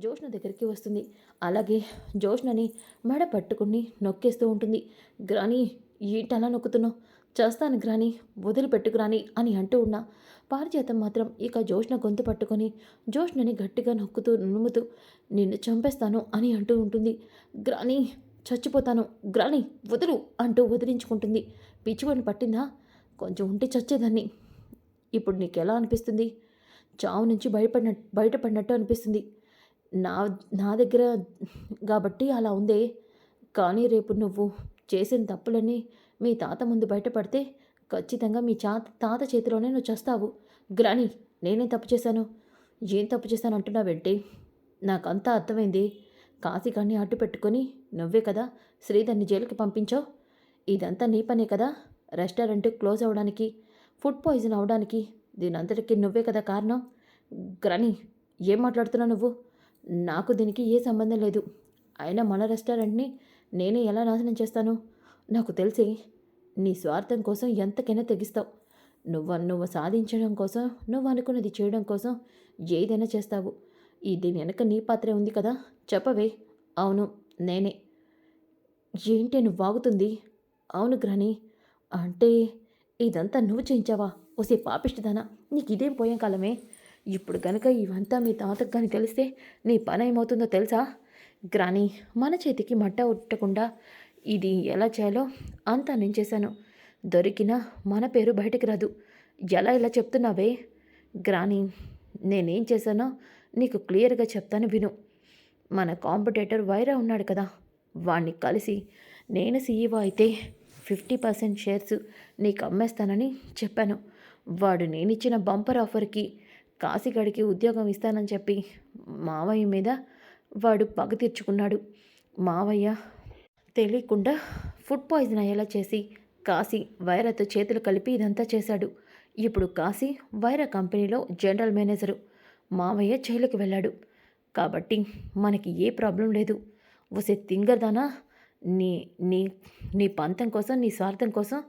జోష్న దగ్గరికి వస్తుంది. అలాగే జోష్నని మెడ పట్టుకుని నొక్కేస్తూ ఉంటుంది. గ్రాని ఏంటలా నొక్కుతున్నావు? చేస్తాను గ్రాని వదిలిపెట్టుకురాని అని అంటూ ఉన్నా పారిజాతం మాత్రం ఇక జోష్న గొంతు పట్టుకొని జోష్నని గట్టిగా నొక్కుతూ నునుముతూ నిన్ను చంపేస్తాను అని అంటూ ఉంటుంది. గ్రాని చచ్చిపోతాను. గ్రాని వదులు అంటూ వదిలించుకుంటుంది. పిచ్చివాడిని పట్టిందా? కొంచెం ఉంటే చచ్చేదాన్ని. ఇప్పుడు నీకు ఎలా అనిపిస్తుంది? చావు నుంచి బయటపడిన బయటపడినట్టు అనిపిస్తుంది. నా నా దగ్గర కాబట్టి అలా ఉందే. కానీ రేపు నువ్వు చేసిన తప్పులన్నీ మీ తాత ముందు బయటపడితే ఖచ్చితంగా మీ చా తాత చేతిలోనే నువ్వు చేస్తావు. గ్రాని నేనే తప్పు చేశాను? ఏం తప్పు చేశాను అంటున్నావేంటి? నాకంతా అర్థమైంది. కాశీకాన్ని అడ్డు పెట్టుకొని నువ్వే కదా శ్రీధర్ని జైలుకి పంపించావు? ఇదంతా నీ పనే కదా రెస్టారెంట్ క్లోజ్ అవ్వడానికి ఫుడ్ పాయిజన్ అవడానికి. దీనంతటికి నువ్వే కదా కారణం. గ్రని ఏం మాట్లాడుతున్నావు నువ్వు? నాకు దీనికి ఏ సంబంధం లేదు. అయినా మన రెస్టారెంట్ని నేనే ఎలా నాశనం చేస్తాను? నాకు తెలిసి నీ స్వార్థం కోసం ఎంతకైనా తెగిస్తావు. నువ్వు నువ్వు సాధించడం కోసం నువ్వు అనుకున్నది చేయడం కోసం ఏదైనా చేస్తావు. ఈ దీని వెనక నీ పాత్రే ఉంది కదా? చెప్పవే. అవును నేనే. ఏంటి నువ్వు వాగుతుంది అవును గ్రాని. అంటే ఇదంతా నువ్వు చేయించావా? ఓసే పాపిష్టిదానా? నీకు ఇదేం పోయే కాలమే? ఇప్పుడు గనక ఇవంతా మీ తాతకు కానీ తెలిస్తే నీ పని ఏమవుతుందో తెలుసా? గ్రాని మన చేతికి మట్ట ఉట్టకుండా ఇది ఎలా చేయాలో అంతా నేను చేశాను. దొరికినా మన పేరు బయటకు రాదు. ఎలా ఇలా చెప్తున్నావే? గ్రాని నేనేం చేశానో నీకు క్లియర్గా చెప్తాను విను. మన కాంపిటేటర్ వైరా ఉన్నాడు కదా వాణ్ణి కలిసి నేను సీఈఓ అయితే ఫిఫ్టీ పర్సెంట్ షేర్స్ నీకు అమ్మేస్తానని చెప్పాను. వాడు నేనిచ్చిన బంపర్ ఆఫర్కి కాశీగడికి ఉద్యోగం ఇస్తానని చెప్పి మావయ్య మీద వాడు పగ తీర్చుకున్నాడు. మావయ్య తెలియకుండా ఫుడ్ పాయిజన్ అయ్యేలా చేసి కాశీ వైరాతో చేతులు కలిపి ఇదంతా చేశాడు. ఇప్పుడు కాశీ వైరా కంపెనీలో జనరల్ మేనేజరు మావయ్య జైలుకి వెళ్ళాడు. కాబట్టి మనకి ఏ ప్రాబ్లం లేదు. వసే తింగర్దానా? నీ నీ నీ పంతం కోసం నీ స్వార్థం కోసం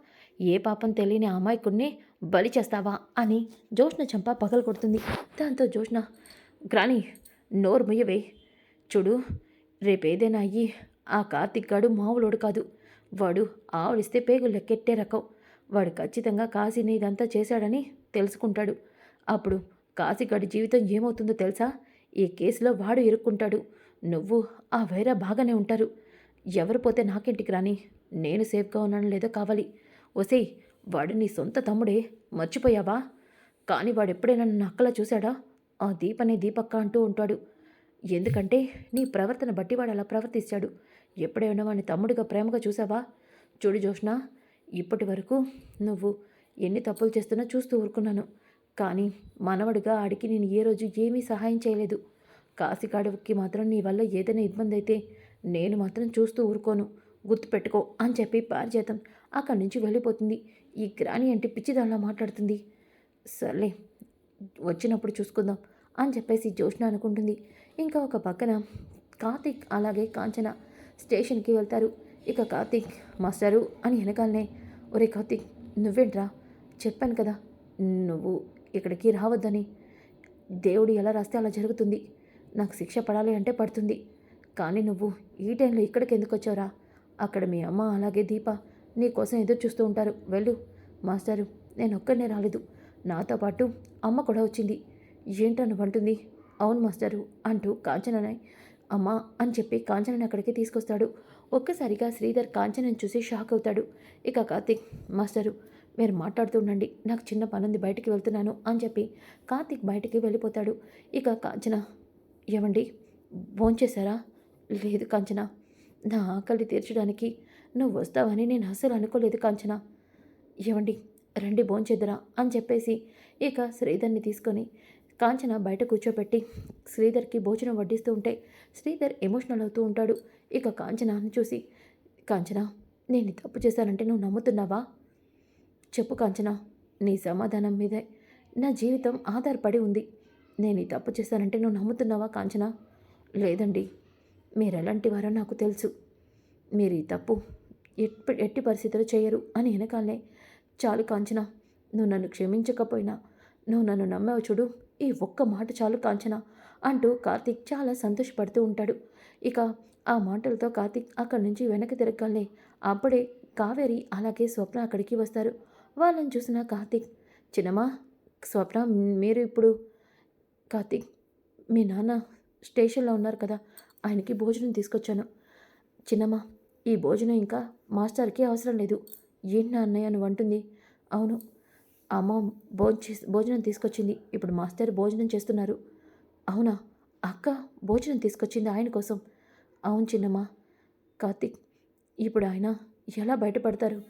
ఏ పాపం తెలియని అమాయకుడిని బలి చేస్తావా అని జోష్న చంప పగలు కొడుతుంది. దాంతో జోష్న గ్రాని నోరు ముయ్యవే. చూడు రేపేదైనా అయ్యి ఆ కార్తిక్ గాడు మామూలోడు కాదు. వాడు ఆవిడిస్తే పేగులు లెక్కెట్టే రకం. వాడు ఖచ్చితంగా కాశీని ఇదంతా చేశాడని తెలుసుకుంటాడు. అప్పుడు కాశీగాడి జీవితం ఏమవుతుందో తెలుసా? ఈ కేసులో వాడు ఇరుక్కుంటాడు. నువ్వు ఆ వైరా బాగానే ఉంటారు. ఎవరు పోతే నాకింటికి రాని నేను సేఫ్గా ఉన్నాను లేదో కావాలి. ఒసేయ్ వాడు నీ సొంత తమ్ముడే మర్చిపోయావా? కానీ వాడు ఎప్పుడైనా నన్ను అక్కలా చూశాడా? ఆ దీపనే దీపక్క అంటూ ఉంటాడు. ఎందుకంటే నీ ప్రవర్తన బట్టి వాడు అలా ప్రవర్తిస్తాడు. ఎప్పుడైనా వాడిని తమ్ముడిగా ప్రేమగా చూసావా చూడు జోష్ణ ఇప్పటి వరకు నువ్వు ఎన్ని తప్పులు చేస్తున్నా చూస్తూ ఊరుకున్నాను. కానీ మనవడిగా ఆడికి నేను ఏ రోజు ఏమీ సహాయం చేయలేదు. కాశీకాడవికి మాత్రం నీ వల్ల ఏదైనా ఇబ్బంది అయితే నేను మాత్రం చూస్తూ ఊరుకోను. గుర్తుపెట్టుకో అని చెప్పి పారిజాతం అక్కడి నుంచి వెళ్ళిపోతుంది. ఈ గ్రాని అంటే పిచ్చిదానిలా మాట్లాడుతుంది. సర్లే వచ్చినప్పుడు చూసుకుందాం అని చెప్పేసి జోష్న అనుకుంటుంది. ఇంకా ఒక పక్కన కార్తీక్ అలాగే కాంచన స్టేషన్కి వెళ్తారు. ఇక కార్తీక్ మాస్టరు అని వెనకాలనే ఒరే కార్తీక్ నువ్వేంట్రా? చెప్పాను కదా నువ్వు ఇక్కడికి రావద్దని. దేవుడు ఎలా రాస్తే అలా జరుగుతుంది. నాకు శిక్ష పడాలి అంటే పడుతుంది. కానీ నువ్వు ఈ టైంలో ఇక్కడికి ఎందుకు వచ్చావురా? అక్కడ మీ అమ్మ అలాగే దీప నీకోసం ఎదురు చూస్తూ ఉంటారు. వెళ్ళు. మాస్టారు నేను ఒక్కడనే రాలేదు. నాతో పాటు అమ్మ కూడా వచ్చింది. ఏంటను అంటుంది. అవును మాస్టారు అంటూ కాంచనని అమ్మ అని చెప్పి కాంచనని అక్కడికి తీసుకొస్తాడు. ఒక్కసారిగా శ్రీధర్ కాంచనని చూసి షాక్ అవుతాడు. ఇక కార్తీక్ మాస్టరు మీరు మాట్లాడుతూ ఉండండి. నాకు చిన్న పనుంది బయటికి వెళ్తున్నాను అని చెప్పి కార్తీక్ బయటికి వెళ్ళిపోతాడు. ఇక కాంచన ఏమండి భోంచేశారా? లేదు కాంచన నా ఆకలి తీర్చడానికి నువ్వు వస్తావని నేను అసలు అనుకోలేదు కాంచన. ఏమండి రండి భోంచేద్దురా అని చెప్పేసి ఇక శ్రీధర్ని తీసుకొని కాంచన బయట కూర్చోబెట్టి శ్రీధర్కి భోజనం వడ్డిస్తూ ఉంటే శ్రీధర్ ఎమోషనల్ అవుతూ ఉంటాడు. ఇక కాంచనాన్ని చూసి కాంచన నేను తప్పు చేశానంటే నువ్వు నమ్ముతున్నావా? చెప్పు కాంచన నీ సమాధానం మీదే. నా జీవితం ఆధారపడి ఉంది. నేను ఈ తప్పు చేశానంటే నువ్వు నమ్ముతున్నావా కాంచన? లేదండి మీరు ఎలాంటి వారో నాకు తెలుసు. మీరు ఈ తప్పు ఎట్టి ఎట్టి పరిస్థితులు చేయరు అని వెనకాలనే చాలు కాంచన నువ్వు నన్ను క్షమించకపోయినా నువ్వు నన్ను నమ్మావు చూడు ఈ ఒక్క మాట చాలు కాంచన అంటూ కార్తీక్ చాలా సంతోషపడుతూ ఉంటాడు. ఇక ఆ మాటలతో కార్తీక్ అక్కడి నుంచి వెనక్కి తిరగలే. అప్పుడే కావేరి అలాగే స్వప్న అక్కడికి వస్తారు. వాళ్ళని చూసిన కార్తీక్ చిన్నమా స్వప్న మీరు ఇప్పుడు కార్తీక్ మీ నాన్న స్టేషన్లో ఉన్నారు కదా ఆయనకి భోజనం తీసుకొచ్చాను. చిన్నమ్మ ఈ భోజనం ఇంకా మాస్టర్కి అవసరం లేదు. ఏంటి నా అన్నయ్య అని అంటుంది. అవును అమ్మ భోజ భోజనం తీసుకొచ్చింది. ఇప్పుడు మాస్టర్ భోజనం చేస్తున్నారు. అవునా? అక్క భోజనం తీసుకొచ్చింది ఆయన కోసం. అవును చిన్నమ్మా. కార్తీక్ ఇప్పుడు ఆయన ఎలా బయటపడతారు?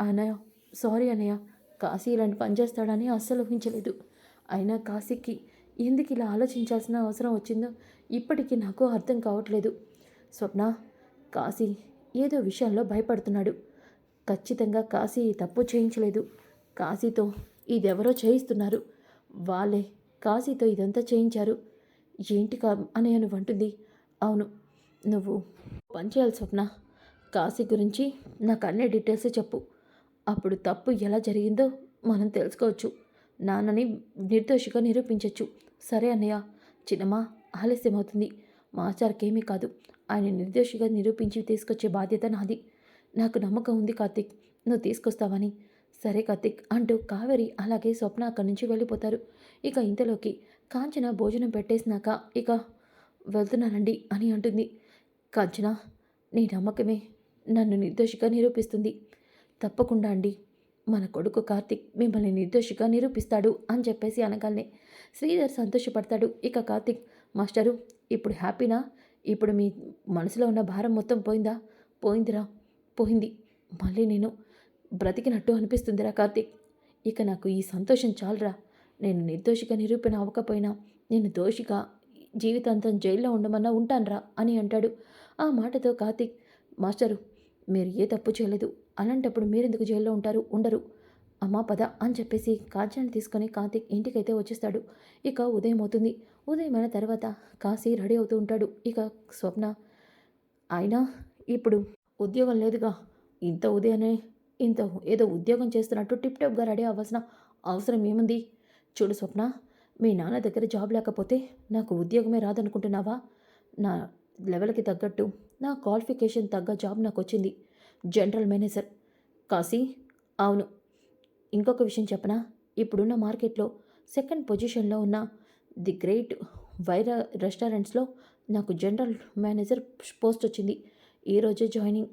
అన్నయ్య సారీ అన్నయ్య కాశీ ఇలాంటి పని చేస్తాడని అస్సలు ఊహించలేదు. అయినా కాశీకి ఎందుకు ఇలా ఆలోచించాల్సిన అవసరం వచ్చిందో ఇప్పటికీ నాకు అర్థం కావట్లేదు. స్వప్న కాశీ ఏదో విషయంలో భయపడుతున్నాడు. ఖచ్చితంగా కాశీ తప్పు చేయించలేదు. కాశీతో ఇదెవరో చేయిస్తున్నారు. వాళ్ళే కాశీతో ఇదంతా చేయించారు. ఏంటి కా అని అని అంటుంది. అవును నువ్వు పనిచేయాలి స్వప్న. కాశీ గురించి నాకు అన్ని డీటెయిల్స్ చెప్పు. అప్పుడు తప్పు ఎలా జరిగిందో మనం తెలుసుకోవచ్చు. నాన్నని నిర్దోషిగా నిరూపించవచ్చు సరే అన్నయ్య చిన్నమ్మ ఆలస్యం అవుతుంది మాస్టర్కి కాదు. ఆయన నిర్దోషిగా నిరూపించి తీసుకొచ్చే బాధ్యత నాది. నాకు నమ్మకం ఉంది కార్తిక్. నువ్వు తీసుకొస్తావని. సరే కార్తిక్ అంటూ కావేరి అలాగే స్వప్న అక్కడి నుంచి వెళ్ళిపోతారు. ఇక ఇంతలోకి కాంచన భోజనం పెట్టేసినాక ఇక వెళ్తున్నానండి అని అంటుంది. కాంచన నీ నమ్మకమే నన్ను నిర్దోషిగా నిరూపిస్తుంది. తప్పకుండా అండి. మన కొడుకు కార్తిక్ మిమ్మల్ని నిర్దోషిగా నిరూపిస్తాడు అని చెప్పేసి అనగానే శ్రీధర్ సంతోషపడతాడు. ఇక కార్తిక్ మాస్టరు ఇప్పుడు హ్యాపీనా? ఇప్పుడు మీ మనసులో ఉన్న భారం మొత్తం పోయిందా? పోయిందిరా. పోయింది. మళ్ళీ నేను బ్రతికినట్టు అనిపిస్తుందిరా కార్తిక్. ఇక నాకు ఈ సంతోషం చాలరా. నేను నిర్దోషిగా నిరూపణ అవ్వకపోయినా నేను దోషిగా జీవితాంతం జైల్లో ఉండమన్నా ఉంటాన్రా అని అంటాడు. ఆ మాటతో కార్తిక్ మాస్టరు మీరు ఏ తప్పు చేయలేదు. అలాంటప్పుడు మీరెందుకు జైల్లో ఉంటారు? ఉండరు. అమ్మా పద అని చెప్పేసి కాంచనాన్ని తీసుకొని కాంతి ఇంటికైతే వచ్చేస్తాడు. ఇక ఉదయం అవుతుంది. ఉదయమైన తర్వాత కాశీ రెడీ అవుతూ ఉంటాడు. ఇక స్వప్న అయినా ఇప్పుడు ఉద్యోగం లేదుగా. ఇంత ఉదయాన్నే ఇంత ఏదో ఉద్యోగం చేస్తున్నట్టు టిప్ టాప్గా రెడీ అవ్వాల్సిన అవసరం ఏముంది? చూడు స్వప్న మీ నాన్న దగ్గర జాబ్ లేకపోతే నాకు ఉద్యోగమే రాదనుకుంటున్నావా? నా లెవెల్కి తగ్గట్టు నా క్వాలిఫికేషన్ తగ్గ జాబ్ నాకు వచ్చింది జనరల్ మేనేజర్ కాశీ. అవును. ఇంకొక విషయం చెప్పనా? ఇప్పుడున్న మార్కెట్లో సెకండ్ పొజిషన్లో ఉన్న ది గ్రేట్ వైరా రెస్టారెంట్స్లో నాకు జనరల్ మేనేజర్ పోస్ట్ వచ్చింది. ఈరోజే జాయినింగ్.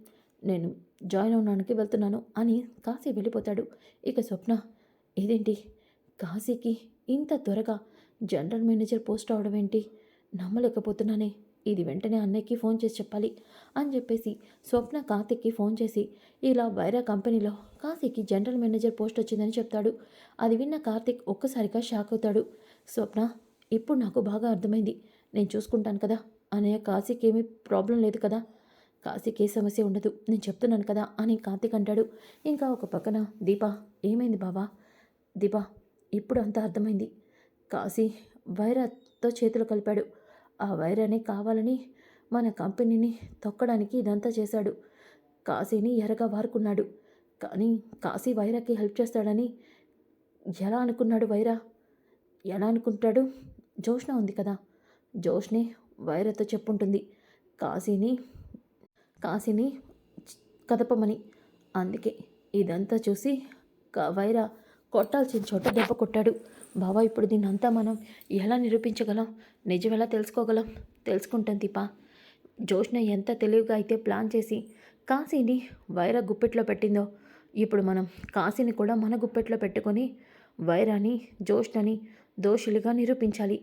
నేను జాయిన్ అవడానికి వెళ్తున్నాను అని కాశీ వెళ్ళిపోతాడు. ఇక స్వప్న ఇదేంటి? కాశీకి ఇంత త్వరగా జనరల్ మేనేజర్ పోస్ట్ అవడం ఏంటి? నమ్మలేకపోతున్నానే. ఇది వెంటనే అన్నయ్యకి ఫోన్ చేసి చెప్పాలి అని చెప్పేసి స్వప్న కార్తిక్కి ఫోన్ చేసి ఇలా వైరా కంపెనీలో కాశీకి జనరల్ మేనేజర్ పోస్ట్ వచ్చిందని చెప్తాడు. అది విన్న కార్తిక్ ఒక్కసారిగా షాక్ అవుతాడు. స్వప్న ఇప్పుడు నాకు బాగా అర్థమైంది. నేను చూసుకుంటాను కదా. అన్నయ్య కాశీకి ఏమీ ప్రాబ్లం లేదు కదా. కాశీకి ఏ సమస్య ఉండదు. నేను చెప్తున్నాను కదా అని కార్తిక్ అంటాడు. ఇంకా ఒక పక్కన దీపా ఏమైంది బాబా దీపా ఇప్పుడు అంతా అర్థమైంది. కాశీ వైరాతో చేతులు కలిపాడు. ఆ వైరాన్ని కావాలని మన కంపెనీని తొక్కడానికి ఇదంతా చేశాడు. కాశీని ఎరగా వారుకున్నాడు. కానీ కాశీ వైరాకి హెల్ప్ చేస్తాడని ఎలా అనుకున్నాడు వైరా? ఎలా అనుకుంటాడు? జోష్న ఉంది కదా. జోష్నే వైరతో చెప్పుంటుంది. కాశీని కాశీని కదపమని. అందుకే ఇదంతా చూసి వైరా కొట్టాల్సిన చోట దెబ్బ కొట్టాడు. బాబా ఇప్పుడు దీన్ని అంతా మనం ఎలా నిరూపించగలం? నిజం ఎలా తెలుసుకోగలం? తెలుసుకుంటాం దీపా. జోష్న ఎంత తెలివిగా అయితే ప్లాన్ చేసి కాశీని వైర గుప్పెట్లో పెట్టిందో ఇప్పుడు మనం కాశీని కూడా మన గుప్పెట్లో పెట్టుకొని వైరాని జోష్నని దోషులుగా నిరూపించాలి.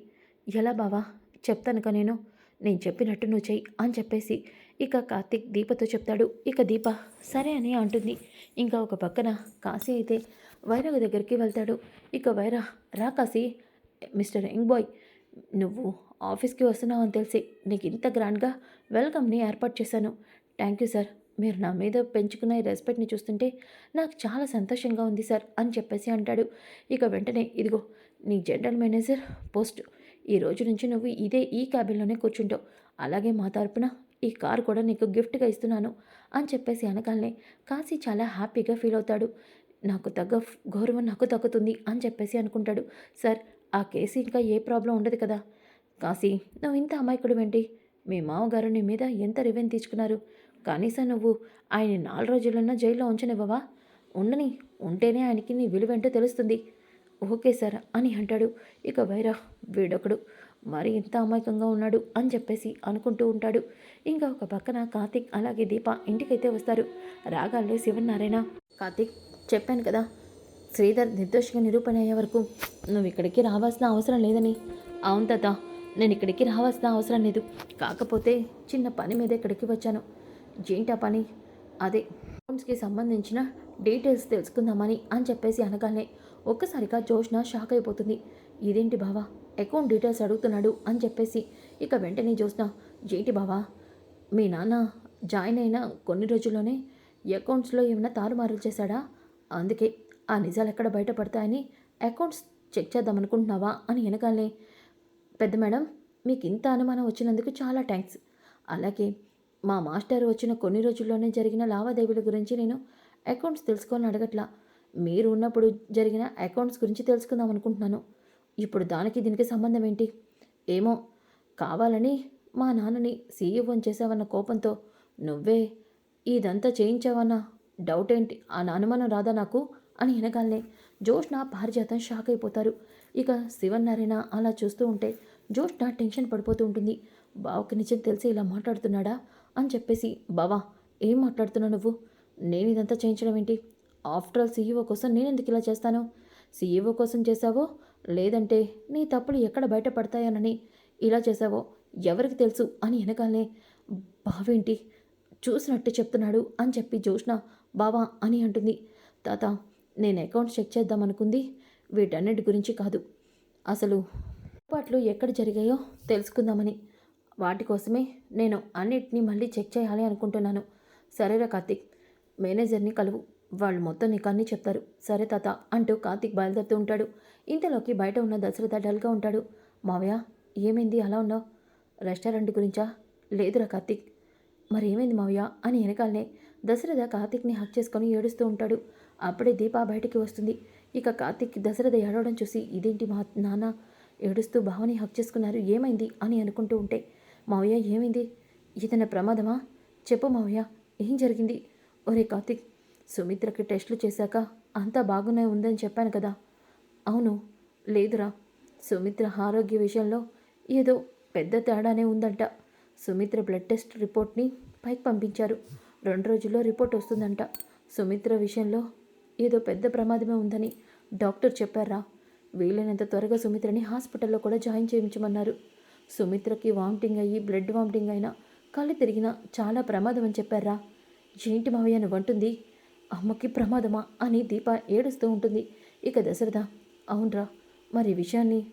ఎలా బావా? చెప్తానుక నేను. నేను చెప్పినట్టు నువ్వు చెయ్యి అని చెప్పేసి ఇక కార్తిక్ దీపతో చెప్తాడు ఇక దీప సరే అని అంటుంది. ఇంకా ఒక పక్కన కాశీ అయితే వైరగ దగ్గరికి వెళ్తాడు. ఇక వైరా రా కాశీ మిస్టర్ యంగ్ బాయ్ నువ్వు ఆఫీస్కి వస్తున్నావు అని తెలిసి నీకు ఇంత గ్రాండ్గా వెల్కమ్ని ఏర్పాటు చేశాను. Thank you sir. మీరు నా మీద పెంచుకున్న ఈ రెస్పెక్ట్ని చూస్తుంటే నాకు చాలా సంతోషంగా ఉంది సార్ అని చెప్పేసి అంటాడు. ఇక వెంటనే ఇదిగో నీ జనరల్ మేనేజర్ పోస్ట్. ఈ రోజు నుంచి నువ్వు ఇదే ఈ క్యాబిన్లోనే కూర్చుంటావు. అలాగే మా తరపున ఈ కార్ కూడా నీకు గిఫ్ట్గా ఇస్తున్నాను అని చెప్పేసి అనగానే కాశీ చాలా హ్యాపీగా ఫీల్ అవుతాడు. నాకు తగ్గ గౌరవం నాకు తగ్గుతుంది అని చెప్పేసి అనుకుంటాడు. సార్ ఆ కేసు ఇంకా ఏ ప్రాబ్లం ఉండదు కదా? కాశీ నువ్వు ఇంత అమాయకుడు ఏంటి? మీ మామగారు నీ మీద ఎంత రివెన్ తీసుకున్నారు? కనీసం నువ్వు ఆయన నాలుగు రోజులన్నా జైల్లో ఉంచనివ్వవా? ఉండని ఉంటేనే ఆయనకి నీ విలువేంటో తెలుస్తుంది. ఓకే సార్ అని అంటాడు. ఇక వైరా వీడొకడు. మరి ఇంత అమాయకంగా ఉన్నాడు అని చెప్పేసి అనుకుంటూ ఉంటాడు. ఇంకా ఒక పక్కన కార్తిక్ అలాగే దీప ఇంటికైతే వస్తారు. రాగాల్లో శివనారాయణ కార్తిక్ చెప్పాను కదా శ్రీధర్ నిర్దోషిగా నిరూపణ అయ్యే వరకు నువ్వు ఇక్కడికి రావాల్సిన అవసరం లేదని. అవును తాత నేను ఇక్కడికి రావాల్సిన అవసరం లేదు. కాకపోతే చిన్న పని మీద ఇక్కడికి వచ్చాను. ఏంటా పని? అదే అకౌంట్స్కి సంబంధించిన డీటెయిల్స్ తెలుసుకుందామని అని చెప్పేసి అనగానే ఒక్కసారిగా జోష్న షాక్ అయిపోతుంది. ఇదేంటి బావా? అకౌంట్ డీటెయిల్స్ అడుగుతున్నాడు అని చెప్పేసి ఇక వెంటనే జోష్న ఏంటి బావా మీ నాన్న జాయిన్ అయిన కొన్ని రోజుల్లోనే అకౌంట్స్లో ఏమైనా తారుమారులు చేశాడా? అందుకే ఆ నిజాలు ఎక్కడ బయటపడతాయని అకౌంట్స్ చెక్ చేద్దాం అనుకుంటున్నావా? అని వెనకాలనే పెద్ద మేడం మీకు ఇంత అనుమానం వచ్చినందుకు చాలా థ్యాంక్స్ అలాగే మా మాస్టర్ వచ్చిన కొన్ని రోజుల్లోనే జరిగిన లావాదేవీల గురించి నేను అకౌంట్స్ తెలుసుకోవాలని అడగట్లా. మీరు ఉన్నప్పుడు జరిగిన అకౌంట్స్ గురించి తెలుసుకుందాం అనుకుంటున్నాను. ఇప్పుడు దానికి దీనికి సంబంధం ఏంటి? ఏమో. కావాలని మా నాన్నని సీఈఓని చేసావన్న కోపంతో నువ్వే ఇదంతా చేయించావన్న డౌట్ ఏంటి ఆ అనుమానం రాదా నాకు? అని వినగాలనే జోష్న పారిజాతం షాక్ అయిపోతారు. ఇక శివన్నారాయణ అలా చూస్తూ ఉంటే జోష్న టెన్షన్ పడిపోతూ ఉంటుంది. బావకి నిజం తెలిసి ఇలా మాట్లాడుతున్నాడా అని చెప్పేసి బావా ఏం మాట్లాడుతున్నావు నువ్వు? నేను ఇదంతా చేయించడం ఏంటి? ఆఫ్టర్ ఆల్ సీఈఓ కోసం నేను ఎందుకు ఇలా చేస్తాను? సీఈఓ కోసం చేశావో లేదంటే నీ తప్పులు ఎక్కడ బయటపడతాయనని ఇలా చేశావో ఎవరికి తెలుసు అని వెనకాలనే బావేంటి? చూసినట్టు చెప్తున్నాడు అని చెప్పి జోష్న బావా అని అంటుంది. తాత నేను అకౌంట్ చెక్ చేద్దాం అనుకుంది వీటన్నిటి గురించి కాదు. అసలు పొరపాట్లు ఎక్కడ జరిగాయో తెలుసుకుందామని. వాటి కోసమే నేను అన్నిటినీ మళ్ళీ చెక్ చేయాలి అనుకుంటున్నాను. సరేరా కార్తిక్ మేనేజర్ని కలువు. వాళ్ళు మొత్తం నీకు అన్నీ చెప్తారు. సరే తాత అంటూ కార్తీక్ బయలుదేరుతూ ఉంటాడు. ఇంతలోకి బయట ఉన్న దశరథ డల్గా ఉంటాడు. మావయ్య ఏమైంది? అలా ఉన్నావు? రెస్టారెంట్ గురించా? లేదురా కార్తీక్. మరి ఏమైంది మావయ్య? అని వెనకాలనే దశరథ కార్తీక్ని హక్ చేసుకొని ఏడుస్తూ ఉంటాడు. అప్పుడే దీప బయటికి వస్తుంది. ఇక కార్తీక్ దశరథ ఏడవడం చూసి ఇదేంటి మా నాన్న? ఏడుస్తూ భావని హక్ చేసుకున్నారు. ఏమైంది? అని అనుకుంటూ ఉంటే మావయ్య ఏమైంది? ఇతని ప్రమాదమా? చెప్పు మావయ్య ఏం జరిగింది? ఒరే కార్తీక్ సుమిత్రకి టెస్టులు చేశాక అంతా బాగునే ఉందని చెప్పాను కదా. అవును లేదురా. సుమిత్ర ఆరోగ్య విషయంలో ఏదో పెద్ద తేడానే ఉందంట. సుమిత్ర బ్లడ్ టెస్ట్ రిపోర్ట్ని పైకి పంపించారు. రెండు రోజుల్లో రిపోర్ట్ వస్తుందంట. సుమిత్ర విషయంలో ఏదో పెద్ద ప్రమాదమే ఉందని డాక్టర్ చెప్పారా? వీలైనంత త్వరగా సుమిత్రని హాస్పిటల్లో కూడా జాయిన్ చేయించమన్నారు. సుమిత్రకి వామిటింగ్ అయ్యి బ్లడ్ వామిటింగ్ అయినా కళ్ళు తిరిగినా చాలా ప్రమాదం అని చెప్పారా? ఏంటి మావయ్య నువ్వంటుంది? అమ్మకి ప్రమాదమా అని దీప ఏడుస్తూ ఉంటుంది. ఇక దశరథ అవునరా మరి ఈ విషయాన్ని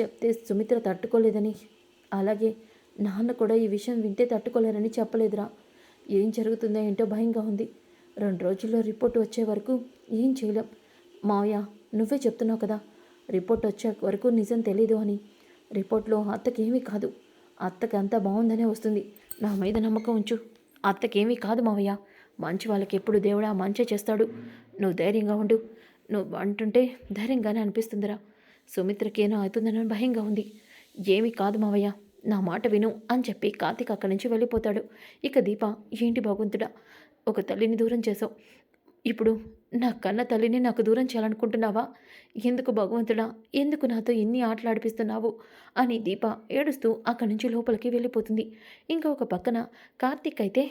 చెప్తే సుమిత్ర తట్టుకోలేదని. అలాగే నాన్న కూడా ఈ విషయం వింటే తట్టుకోలేరని చెప్పలేదురా. ఏం జరుగుతుందో ఏంటో భయంగా ఉంది. రెండు రోజుల్లో రిపోర్ట్ వచ్చే వరకు ఏం చేయలేం. మావయ్య నువ్వే చెప్తున్నావు కదా రిపోర్ట్ వచ్చే వరకు నిజం తెలీదు అని. రిపోర్ట్లో అత్తకేమీ కాదు. అత్తకి అంతా బాగుందనే వస్తుంది. నా మీద నమ్మకం ఉంచు. అత్తకేమీ కాదు మావయ్య. మంచి వాళ్ళకి ఎప్పుడు దేవుడా మంచి చేస్తాడు. నువ్వు ధైర్యంగా ఉండు. నువ్వు అంటుంటే ధైర్యంగానే అనిపిస్తుందిరా. సుమిత్రకి ఏనో అవుతుందని భయంగా ఉంది. ఏమీ కాదు మావయ్య నా మాట విను అని చెప్పి కార్తీక్ అక్కడి నుంచి వెళ్ళిపోతాడు. ఇక దీప ఏంటి భగవంతుడా ఒక తల్లిని దూరం చేసావు ఇప్పుడు నా కన్న తల్లిని నాకు దూరం చేయాలనుకుంటున్నావా? ఎందుకు భగవంతుడా ఎందుకు నాతో ఇన్ని ఆటలు ఆడిపిస్తున్నావు? అని దీప ఏడుస్తూ అక్కడి నుంచి లోపలికి వెళ్ళిపోతుంది. ఇంకొక పక్కన కార్తీక్ అయితే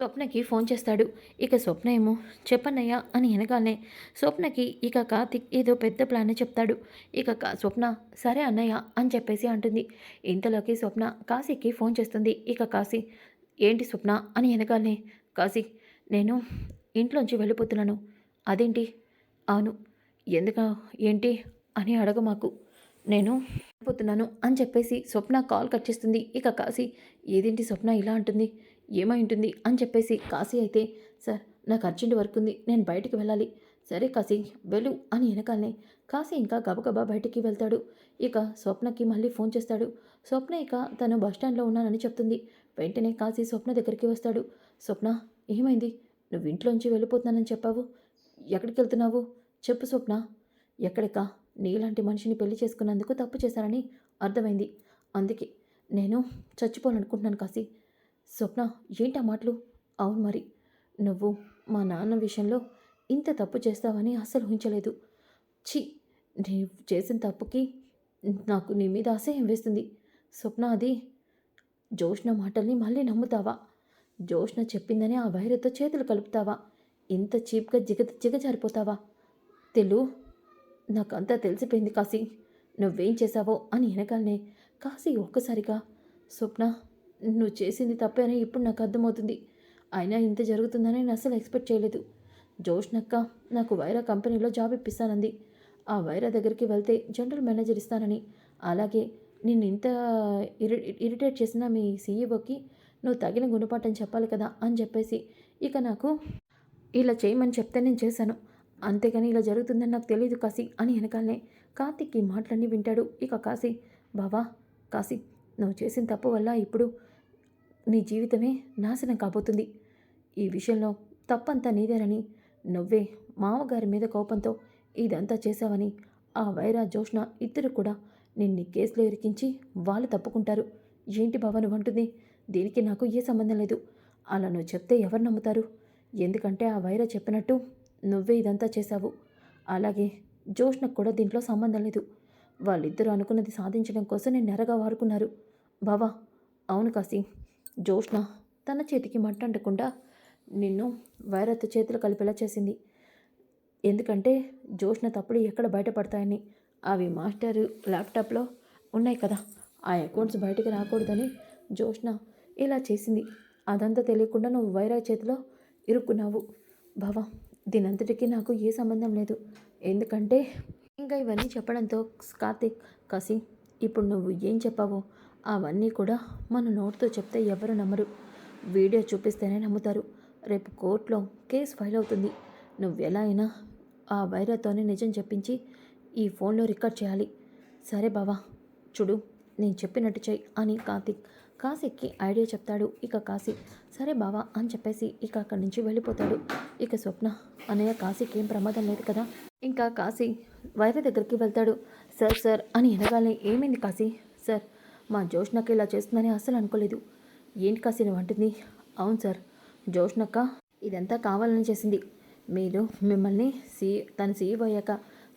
స్వప్నకి ఫోన్ చేస్తాడు. ఇక స్వప్న ఏమో చెప్పన్నయ్యా అని వెనగానే స్వప్నకి ఇక కార్తిక్ ఏదో పెద్ద ప్లాన్ చెప్తాడు. ఇక కా- స్వప్న సరే అన్నయ్య అని చెప్పేసి అంటుంది. ఇంతలోకి స్వప్న కాశీకి ఫోన్ చేస్తుంది. ఇక కాశీ ఏంటి స్వప్న అని వెనగానే కాశీ నేను ఇంట్లోంచి వెళ్ళిపోతున్నాను. అదేంటి? అవును. ఎందుక? ఏంటి? అని అడగ మాకు. నేను వెళ్ళిపోతున్నాను అని చెప్పేసి స్వప్న కాల్ కట్ చేస్తుంది. ఇక కాశీ ఏదేంటి స్వప్న ఇలా అంటుంది. ఏమై ఉంటుంది అని చెప్పేసి కాశీ అయితే సార్ నాకు అర్జెంట్ వర్క్ ఉంది నేను బయటికి వెళ్ళాలి. సరే కాశీ వెళ్ళు అని వెనకాలనే కాశీ ఇంకా గబగబా బయటికి వెళ్తాడు. ఇక స్వప్నకి మళ్ళీ ఫోన్ చేస్తాడు. స్వప్న ఇక తను బస్టాండ్లో ఉన్నానని చెప్తుంది. వెంటనే కాశీ స్వప్న దగ్గరికి వస్తాడు. స్వప్న ఏమైంది? నువ్వు ఇంట్లోంచి వెళ్ళిపోతున్నానని చెప్పావు? ఎక్కడికి వెళ్తున్నావు? చెప్పు స్వప్న. ఎక్కడికా? నీలాంటి మనిషిని పెళ్ళి చేసుకున్నందుకు తప్పు చేశానని అర్థమైంది. అందుకే నేను చచ్చిపోవాలనుకుంటున్నాను కాశీ. స్వప్న ఏంటా మాటలు? అవును మరి. నువ్వు మా నాన్న విషయంలో ఇంత తప్పు చేస్తావని అస్సలు ఊహించలేదు. ఛీ! నేను చేసిన తప్పుకి నాకు నీ మీద అసహ్యం వేస్తుంది. స్వప్న అది జోష్న మాటల్ని మళ్ళీ నమ్ముతావా? జోష్ణ చెప్పిందని ఆ వైరతో చేతులు కలుపుతావా? ఇంత చీప్గా జిగ జిగజారిపోతావా? తెలు నాకంతా తెలిసిపోయింది కాశీ. నువ్వేం చేశావో అని వెనకాలనే కాశీ ఒక్కసారిగా. స్వప్న నువ్వు చేసింది తప్పే అని ఇప్పుడు నాకు అర్థమవుతుంది. అయినా ఇంత జరుగుతుందని నేను అసలు ఎక్స్పెక్ట్ చేయలేదు. జోష్నక్క నాకు వైరా కంపెనీలో జాబ్ ఇప్పిస్తానంది. ఆ వైరా దగ్గరికి వెళ్తే జనరల్ మేనేజర్ ఇస్తానని. అలాగే నిన్ను ఇంత ఇరి ఇరిటేట్ చేసిన మీ సీఈఓకి నువ్వు తగిన గుణపాఠం చెప్పాలి కదా అని చెప్పేసి ఇక నాకు ఇలా చేయమని చెప్తే నేను చేశాను. అంతేగాని ఇలా జరుగుతుందని నాకు తెలియదు కాశీ అని వెనకాలనే కార్తిక్ ఈ మాటలన్నీ వింటాడు. ఇక కాశీ బావా కాశీ నువ్వు చేసిన తప్పు వల్ల ఇప్పుడు నీ జీవితమే నాశనం కాబోతుంది. ఈ విషయంలో తప్పంతా నీదేనని నువ్వే మామగారి మీద కోపంతో ఇదంతా చేశావని ఆ వైరా జోష్ణ ఇద్దరు కూడా నిన్ను కేసులో ఇరికించి వాళ్ళు తప్పుకుంటారు. ఏంటి బావ వంటుంది దీనికి నాకు ఏ సంబంధం లేదు. అలా నువ్వు చెప్తే ఎవరు నమ్ముతారు? ఎందుకంటే ఆ వైరా చెప్పినట్టు నువ్వే ఇదంతా చేశావు. అలాగే జోష్ణకు కూడా దీంట్లో సంబంధం లేదు. వాళ్ళిద్దరూ అనుకున్నది సాధించడం కోసం నేను నెరగా వాడుకున్నారు బావా అవును కాసి జోష్న తన చేతికి మట్టంటకుండా నిన్ను వైరత్ చేతులు కలిపేలా చేసింది. ఎందుకంటే జోష్న తప్పుడు ఎక్కడ బయటపడతాయని అవి మాస్టర్ ల్యాప్టాప్లో ఉన్నాయి కదా. ఆ అకౌంట్స్ బయటకు రాకూడదని జోష్న ఇలా చేసింది. అదంతా తెలియకుండా నువ్వు వైరా చేతిలో ఇరుక్కున్నావు. భవ దీనంతటికీ నాకు ఏ సంబంధం లేదు. ఎందుకంటే ఇంకా ఇవన్నీ చెప్పడంతో కార్తిక్ కసి ఇప్పుడు నువ్వు ఏం చెప్పావో అవన్నీ కూడా మన నోటితో చెప్తే ఎవరు నమ్మరు. వీడియో చూపిస్తేనే నమ్ముతారు. రేపు కోర్టులో కేసు ఫైల్ అవుతుంది. నువ్వు ఎలా అయినా ఆ వైరాతోనే నిజం చెప్పించి ఈ ఫోన్లో రికార్డ్ చేయాలి. సరే బావా చూడు నేను చెప్పినట్టు చెయ్యి అని కార్తిక్ కాశీకి ఐడియా చెప్తాడు ఇక కాశీ. సరే బావా అని చెప్పేసి ఇక అక్కడి నుంచి వెళ్ళిపోతాడు. ఇక స్వప్న అన్నయ్య కాశీకి ఏం ప్రమాదం లేదు కదా? ఇంకా కాశీ వైర దగ్గరికి వెళ్తాడు. సార్ సార్ అని ఎనగానే ఏమైంది కాశీ? సార్ మా జోష్నక్క ఇలా చేస్తుందని అసలు అనుకోలేదు. ఏంటి కాసిన నువ్వు అవును సార్ జోష్నక్క ఇదంతా కావాలని చేసింది. మీరు మిమ్మల్ని సీ తను సీఈఓ అయ్యాక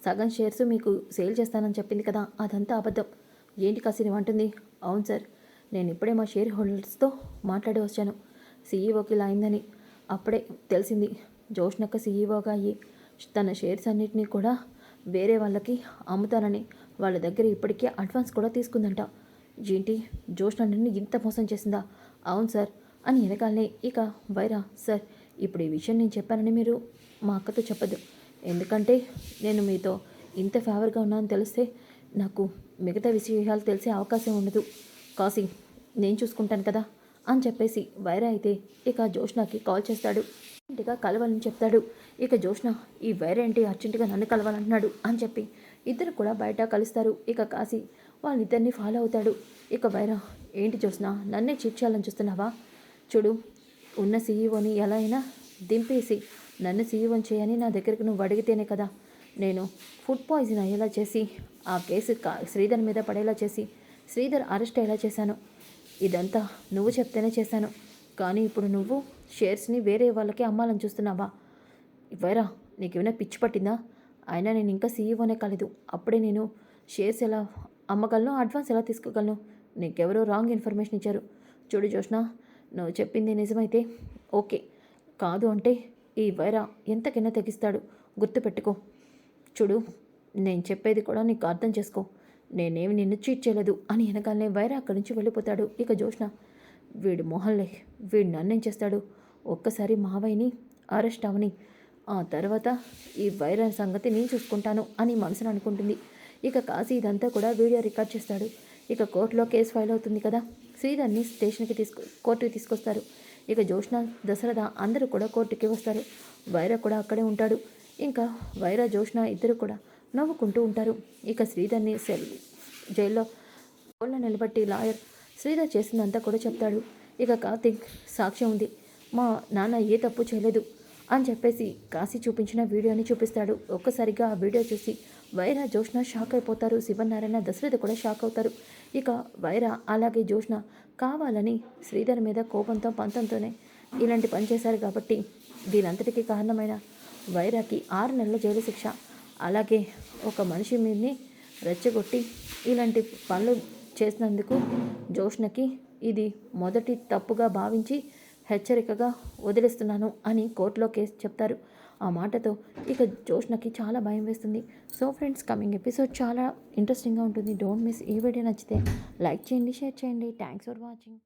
సగం షేర్స్ మీకు సేల్ చేస్తానని చెప్పింది కదా అదంతా అబద్ధం. ఏంటి కాసిన వంటుంది అవును సార్ నేను ఇప్పుడే మా షేర్ హోల్డర్స్తో మాట్లాడి వచ్చాను. సీఈఓకి ఇలా అయిందని అప్పుడే తెలిసింది. జోష్నక్క సీఈఓగా అయ్యి తన షేర్స్ అన్నిటినీ కూడా వేరే వాళ్ళకి అమ్ముతానని వాళ్ళ దగ్గర ఇప్పటికే అడ్వాన్స్ కూడా తీసుకుందంట. ఏంటి? జోష్న నిన్ను ఇంత మోసం చేసిందా? అవును సార్. అని వెనకాలనే ఇక వైరా సార్ ఇప్పుడు ఈ విషయం నేను చెప్పానని మీరు మా అక్కతో చెప్పదు ఎందుకంటే నేను మీతో ఇంత ఫేవర్గా ఉన్నానని తెలిస్తే నాకు మిగతా విషయాలు తెలిసే అవకాశం ఉండదు. కాసి నేను చూసుకుంటాను కదా? అని చెప్పేసి వైరా అయితే ఇక జోష్నాకి కాల్ చేస్తాడు. అర్జెంటుగా కలవాలని చెప్తాడు. ఇక జోష్న ఈ వైరా ఏంటి? అర్జెంటుగా నన్ను కలవాలంటున్నాడు? అని చెప్పి ఇద్దరు కూడా బయట కలుస్తారు. ఇక కాశీ వాళ్ళిద్దరిని ఫాలో అవుతాడు. ఇక వైరా ఏంటి చూసినా నన్నే చీట్ చేయాలని చూస్తున్నావా? చూడు ఉన్న సీఈఓని ఎలా అయినా దింపేసి నన్ను సీఈఓని చేయని నా దగ్గరికి నువ్వు అడిగితేనే కదా. నేను ఫుడ్ పాయిజన్ అయ్యేలా చేసి ఆ కేసు కా శ్రీధర్ మీద పడేలా చేసి శ్రీధర్ అరెస్ట్ అయ్యేలా చేశాను. ఇదంతా నువ్వు చెప్తేనే చేశాను. కానీ ఇప్పుడు నువ్వు షేర్స్ని వేరే వాళ్ళకి అమ్మాలని చూస్తున్నావా? వైరా నీకేమైనా పిచ్చి పట్టిందా? అయినా నేను ఇంకా సీఈఓనే కాలేదు. అప్పుడే నేను షేర్స్ ఎలా అమ్మగలను అడ్వాన్స్ ఎలా తీసుకోగలను? నీకెవరో రాంగ్ ఇన్ఫర్మేషన్ ఇచ్చారు. చూడు జోష్ణ నువ్వు చెప్పింది నిజమైతే ఓకే. కాదు అంటే ఈ వైరా ఎంతకైనా తెగిస్తాడు. గుర్తుపెట్టుకో. చూడు నేను చెప్పేది కూడా నీకు అర్థం చేసుకో. నేనేమి నిన్ను చీట్ చేయలేదు అని వెనకాలనే వైరా అక్కడి నుంచి వెళ్ళిపోతాడు. ఇక జోష్ణ వీడు మొహల్లే వీడు నన్నేం చేస్తాడు? ఒక్కసారి మావయ్యని అరెస్ట్ అవని. ఆ తర్వాత ఈ వైరా సంగతి నేను చూసుకుంటాను అని మనసును అనుకుంటుంది. ఇక కాశీ ఇదంతా కూడా వీడియో రికార్డ్ చేస్తాడు. ఇక కోర్టులో కేసు ఫైల్ అవుతుంది కదా? శ్రీధర్ని స్టేషన్కి తీసుకు కోర్టుకి తీసుకొస్తారు. ఇక జోష్న దశరథ అందరూ కూడా కోర్టుకి వస్తారు. వైర కూడా అక్కడే ఉంటాడు. ఇంకా వైర జోష్న ఇద్దరు కూడా నవ్వుకుంటూ ఉంటారు. ఇక శ్రీధర్ని సెల్ జైల్లో కోళ్ళ నిలబట్టి లాయర్ శ్రీధర్ చేసిందంతా కూడా చెప్తాడు. ఇక కార్తీక్ సాక్ష్యం ఉంది. మా నాన్న ఏ తప్పు చేయలేదు. అని చెప్పేసి కాశీ చూపించిన వీడియోని చూపిస్తాడు. ఒక్కసారిగా ఆ వీడియో చూసి వైర జోష్న షాక్ అయిపోతారు. శివనారాయణ దశరథ కూడా షాక్ అవుతారు. ఇక వైర అలాగే జోష్న కావాలని శ్రీధర్ మీద కోపంతో పంతంతోనే ఇలాంటి పని చేశారు కాబట్టి దీనంతటికీ కారణమైన వైరాకి ఆరు నెలల జైలు శిక్ష. అలాగే ఒక మనిషి మీదని రెచ్చగొట్టి ఇలాంటి పనులు చేసినందుకు జోష్నకి ఇది మొదటి తప్పుగా భావించి హెచ్చరికగా వదిలేస్తున్నాను అని కోర్టులో కేసు చెప్తారు. ఆ మాటతో ఇక జోష్నకి చాలా భయం వేస్తుంది. సో ఫ్రెండ్స్ కమింగ్ ఎపిసోడ్ చాలా ఇంట్రెస్టింగ్గా ఉంటుంది. డోంట్ మిస్ ఈ వీడియో నచ్చితే లైక్ చేయండి షేర్ చేయండి. Thanks for watching.